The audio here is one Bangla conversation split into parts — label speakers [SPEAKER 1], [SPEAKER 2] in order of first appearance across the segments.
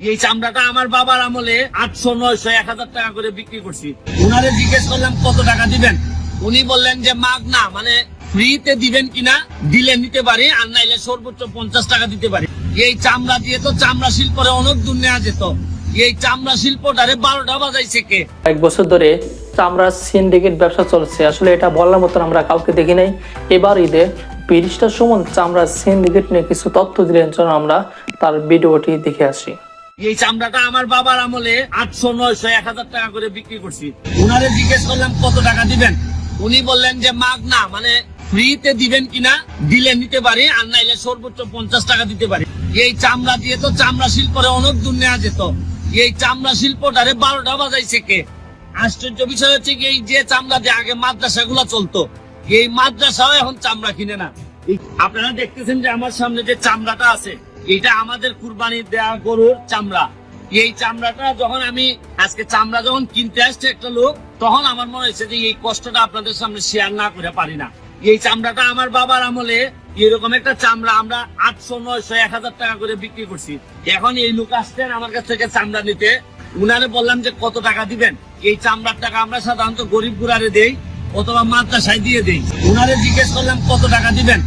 [SPEAKER 1] এই চামড়াটা আমার বাবার আমলে আটশো, নয়শো, এক হাজার টাকা করে বিক্রি করছি। উনারে জিজ্ঞেস করলাম, কত টাকা দিবেন? উনি বললেন যে, মাগ না মানে ফ্রিতে দিবেন কিনা, দিলে নিতে পারি, আর নাইলে সর্বোচ্চ পঞ্চাশ টাকা দিতে পারি। এই চামড়া দিয়ে তো চামড়া শিল্পরে অনেক দূর নেওয়া যেত। এই চামড়া শিল্পটারে বারোটা বাজাইছে কে?
[SPEAKER 2] এক বছর ধরে চামড়ার সিন্ডিকেট ব্যবসা চলছে। আসলে এটা বলার মতন আমরা কাউকে দেখি নাই। এবার ঈদে বিরিশটার সুমন চামড়ার সিন্ডিকেট নিয়ে কিছু তথ্য দিলেন। জন্য আমরা তার ভিডিওটি দেখে আসি।
[SPEAKER 1] এই চামড়াটা আমার বাবার আমলে আটশো, নয়শো, এক হাজার টাকা করে বিক্রি করছি। উনারে জিজ্ঞেস করলাম, কত টাকা দিবেন? উনি বললেন যে, মাগ না মানে ফ্রিতে দিবেন কিনা, দিলে নিতে পারি, আর নাইলে সর্বোচ্চ পঞ্চাশ টাকা দিতে পারি। এই চামড়া দিয়ে তো চামড়া শিল্পরে অনেক দূর নেওয়া যেত। এই চামড়া শিল্পটারে বারোটা বাজাইছে কে? আশ্চর্য বিষয় হচ্ছে কি, এই যে চামড়া দিয়ে আগে মাদ্রাসা গুলা চলতো, এই মাদ্রাসাও এখন চামড়া কিনে না। আপনারা দেখতেছেন যে আমার সামনে যে চামড়াটা আছে, এটা আমাদের কুরবানি দেওয়া গরুর চামড়া। এই চামড়াটা যখন আমি আজকে চামড়া যখন কিনতে আসছে একটা লোক, তখন আমার মনে হয়েছে যে এই কষ্টটা আপনাদের সামনে শেয়ার না করে পারি না। এই চামড়াটা আমার বাবার আমলে এরকম একটা চামড়া আমরা আটশো, নয়শো, এক হাজার টাকা করে বিক্রি করছি। এখন এই লোক আসছেন আমার কাছ থেকে চামড়া নিতে। উনারে বললাম যে, কত টাকা দিবেন? এই চামড়ার টাকা আমরা সাধারণত গরিব গুড়ারে দেই অথবা মাদ্রাসায় দিয়ে দেই। উনারে জিজ্ঞেস করলাম, কত টাকা দিবেন?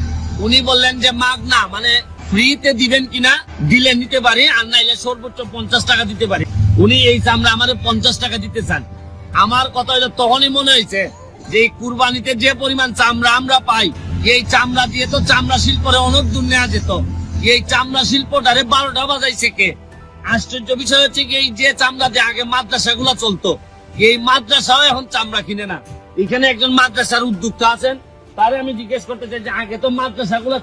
[SPEAKER 1] উনি বললেন যে, মাগ না মানে ফ্রিতে দিবেন কিনা, দিলে নিতে পারি, আর নাইলে সর্বোচ্চ পঞ্চাশ টাকা দিতে পারি। উনি এই চামড়া আমার পঞ্চাশ টাকা দিতে চান। আমার কথা হলো তখনই মনে হয়েছে যে কুরবানিতে যে পরিমাণ চামড়া আমরা পাই, এই চামড়া দিয়ে তো চামড়া শিল্পরে অনেক দূর নেওয়া যেত। এই চামড়া শিল্পটারে বারোটা বাজাইছে কে? আশ্চর্য বিষয় হচ্ছে কি, এই যে চামড়া দিয়ে আগে মাদ্রাসা গুলা চলতো, এই মাদ্রাসাও এখন চামড়া কিনে না। এখানে একজন মাদ্রাসার উদ্যোক্তা আছেন তারে আমি জিজ্ঞেস করতে চাই যে আগে তো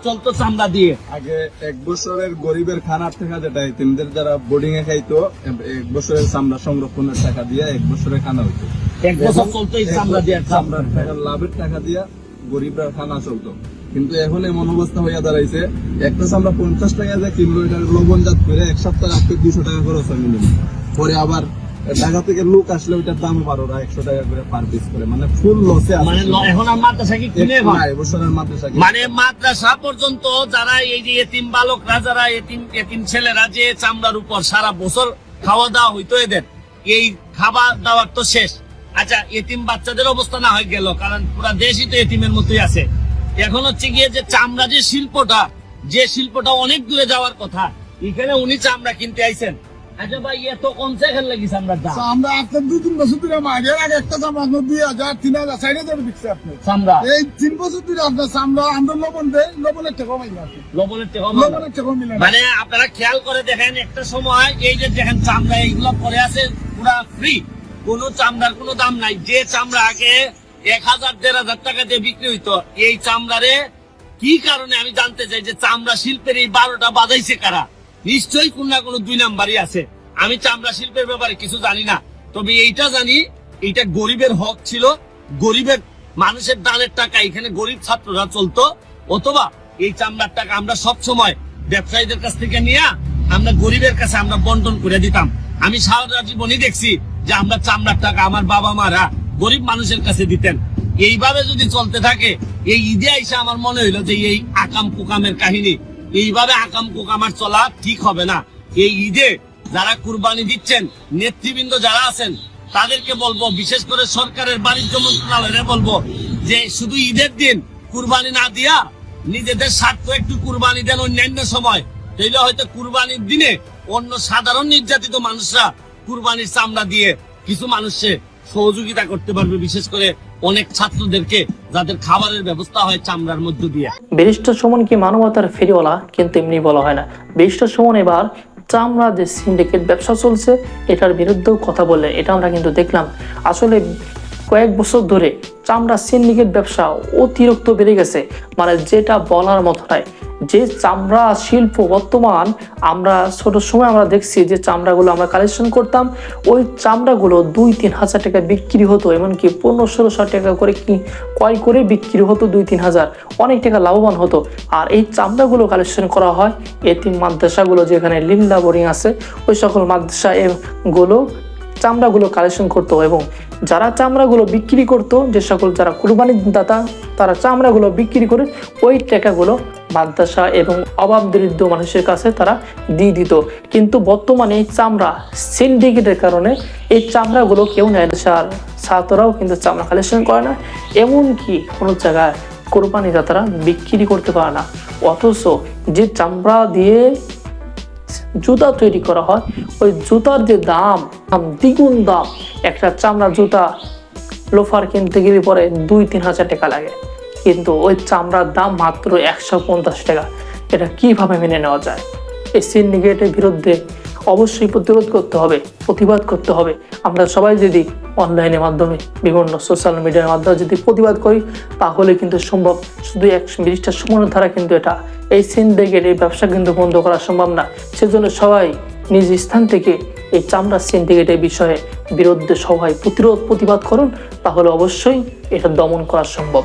[SPEAKER 1] চলতো চামড়া দিয়ে।
[SPEAKER 3] আগে এক বছরের গরিবের খানার টাকা যেটা যারা বোর্ডিং এ খাইতো এক বছরের চামড়া সংরক্ষণের টাকা দিয়ে এক বছরের খানা হইতো।
[SPEAKER 1] এক বছর চলতো এই চামড়া দিয়ে
[SPEAKER 3] চামড়ার টাকা লাভের টাকা দিয়া গরিবরা খানা চলতো। কিন্তু এখন এমন অবস্থা হইয়া দাঁড়াইছে একটা চামড়া পঞ্চাশ টাকা দিয়ে কিনলো এটা লবণজাত করে এক সপ্তাহ রাখতে দুশো টাকা খরচ হয় পরে আবার ঢাকা থেকে লোক আসলে ওইটার দাম বারো একশো টাকা করে পার পিস করে। মানে ফুল লসে
[SPEAKER 1] মানে এখন আর মাদ্রাসা কি কিনে ভাই?
[SPEAKER 3] মাদ্রাসা
[SPEAKER 1] মানে মাদ্রাসা পর্যন্ত যারা এই যে এতিম বালকরা যারা এতিম এতিম ছেলেরা যে চামড়ার উপর সারা বছর খাওয়া দাওয়া হইতো এদের এই খাবার দাওয়ার তো শেষ। আচ্ছা এতিম বাচ্চাদের অবস্থা না হয়ে গেল কারণ পুরা দেশই তো এতিমের মতোই আছে। এখন হচ্ছে গিয়ে যে চামড়া যে শিল্পটা যে শিল্পটা অনেক দূরে যাওয়ার কথা এখানে উনি চামড়া কিনতে আইছেন। আচ্ছা ভাই এত কমছে এখানে লাগি চামড়ার দাম
[SPEAKER 4] আমরা আপনার দু তিন বছর ধরে মাঝের আগে একটা চামড়া আপনার দুই হাজার তিন হাজার চার হাজার দিচ্ছে আপনি।
[SPEAKER 1] চামড়া?
[SPEAKER 4] এই তিন বছর ধরে আপনার চামড়া আমরা লবণ দেয় লবণের টাকা মাইলে
[SPEAKER 1] লবণের থেকে
[SPEAKER 4] লবণের টাকা মিলে
[SPEAKER 1] মানে আপনারা খেয়াল করে দেখেন একটা সময় এই যে দেখেন চামড়া এইগুলো পরে আছে পুরা ফ্রি কোন চামড়ার কোনো দাম নাই। যে চামড়া আগে এক হাজার দেড় হাজার টাকা দিয়ে বিক্রি হইতো এই চামড়ারে কি কারণে আমি জানতে চাই যে চামড়া শিল্পের এই বারোটা বাজাইছে কারা? নিশ্চয়ই কোন না কোনো দুই নাম্বারই আছে। আমি চামড়া শিল্পের ব্যাপারে কিছু জানি না। তবে এইটা জানি, এইটা গরিবের হক ছিল। গরিবের মানুষের দানের টাকা, এখানে গরিব ছাত্ররা চলতো। অথবা এই চামড়ার টাকা আমরা সব সময় ব্যবসায়ীদের কাছ থেকে নিয়ে আমরা গরিবের কাছে আমরা বন্টন করে দিতাম। আমি সারা জীবনই দেখছি যে আমরা চামড়ার টাকা আমার বাবা মারা গরিব মানুষের কাছে দিতেন। এইভাবে যদি চলতে থাকে, এই ঈদে আইসা আমার মনে হইল যে এই আকাম কুকামের কাহিনী এইভাবে আকাম কুকামার চলা ঠিক হবে না। এই ঈদে যারা কুরবানি দিচ্ছেন, নেতৃবৃন্দ যারা আছেন, তাদেরকে বলব, বিশেষ করে সরকারের বাণিজ্য মন্ত্রণালয়ে বলব যে শুধু ঈদের দিন কুরবানি না দিয়া নিজেদের স্বার্থ একটু কুরবানি দেন অন্যান্য সময়। তাইলে হয়তো কুরবানির দিনে অন্য সাধারণ নির্যাতিত মানুষরা কুরবানির চামড়া দিয়ে কিছু মানুষে সহযোগিতা করতে পারবে, বিশেষ করে অনেক ছাত্রদেরকে যাদের খাবারের ব্যবস্থা হয় চামড়ার মধ্য দিয়ে।
[SPEAKER 2] বিরিষ্ট সুমন কি মানবতার ফেরিওয়ালা? কিন্তু এমনি বলা হয় না। বিরিষ্ট সুমন এবার চামড়া যে সিন্ডিকেট ব্যবসা চলছে, এটার বিরুদ্ধেও কথা বললেন এটা আমরা কিন্তু দেখলাম। আসলে কয়েক বছর ধরে চামড়া সিন্ডিকেট ব্যবসা অতিরিক্ত বেড়ে গেছে। মানে যেটা বলার মতো নয়। যে চামড়া শিল্প বর্তমান আমরা ছোট সময় আমরা দেখছি যে চামড়াগুলো আমরা কালেকশন করতাম, ওই চামড়াগুলো দুই তিন হাজার টাকা বিক্রি হতো, এমনকি পনেরো ষোলোশো টাকা করে কি ক্রয় করে বিক্রি হতো দুই তিন হাজার। অনেক টাকা লাভবান হতো। আর এই চামড়াগুলো কালেকশন করা হয় এতিম মাদ্রাসাগুলো যেখানে লিল্লা বোরিং আছে, ওই সকল মাদ্রাসা এ- গুলো চামড়াগুলো কালেকশন করতো এবং যারা চামড়াগুলো বিক্রি করতো, যে সকল যারা কুরবানির দাতা, তারা চামড়াগুলো বিক্রি করে ওই টাকাগুলো মাদ্রাসা এবং অভাব দরিদ্র মানুষের কাছে তারা দিয়ে দিত। কিন্তু বর্তমানে এই চামড়া সিন্ডিকেটের কারণে এই চামড়াগুলো কেউ নেয় আর ছাত্ররাও কিন্তু চামড়া কালেকশন করে না। এমনকি কোনো জায়গায় কোরবানি দাতারা বিক্রি করতে পারে না। অথচ যে চামড়া দিয়ে জুতা তৈরি করা হয়। ওই জুতার যে দাম দ্বিগুণ দাম, একটা চামড়া জুতা লোফার কিনতে গেলে পরে দুই, তিন হাজার টাকা লাগে। কিন্তু ওই চামড়ার দাম মাত্র একশো পঞ্চাশ টাকা। এটা কীভাবে মেনে নেওয়া যায়? এই সিন্ডিকেটের বিরুদ্ধে অবশ্যই প্রতিরোধ করতে হবে, প্রতিবাদ করতে হবে। আমরা সবাই যদি অনলাইনের মাধ্যমে, বিভিন্ন সোশ্যাল মিডিয়ার মাধ্যমে যদি প্রতিবাদ করি, তাহলে কিন্তু সম্ভব। শুধু এক বিশটা সময়ের দ্বারা কিন্তু এটা এই সিন্ডিকেট এই ব্যবসা কিন্তু বন্ধ করা সম্ভব না। সেজন্য সবাই নিজ স্থান থেকে এই চামড়া সিন্ডিকেটের বিষয়ে বিরুদ্ধে সবাই প্রতিরোধ, প্রতিবাদ করুন, তাহলে অবশ্যই এটা দমন করা সম্ভব।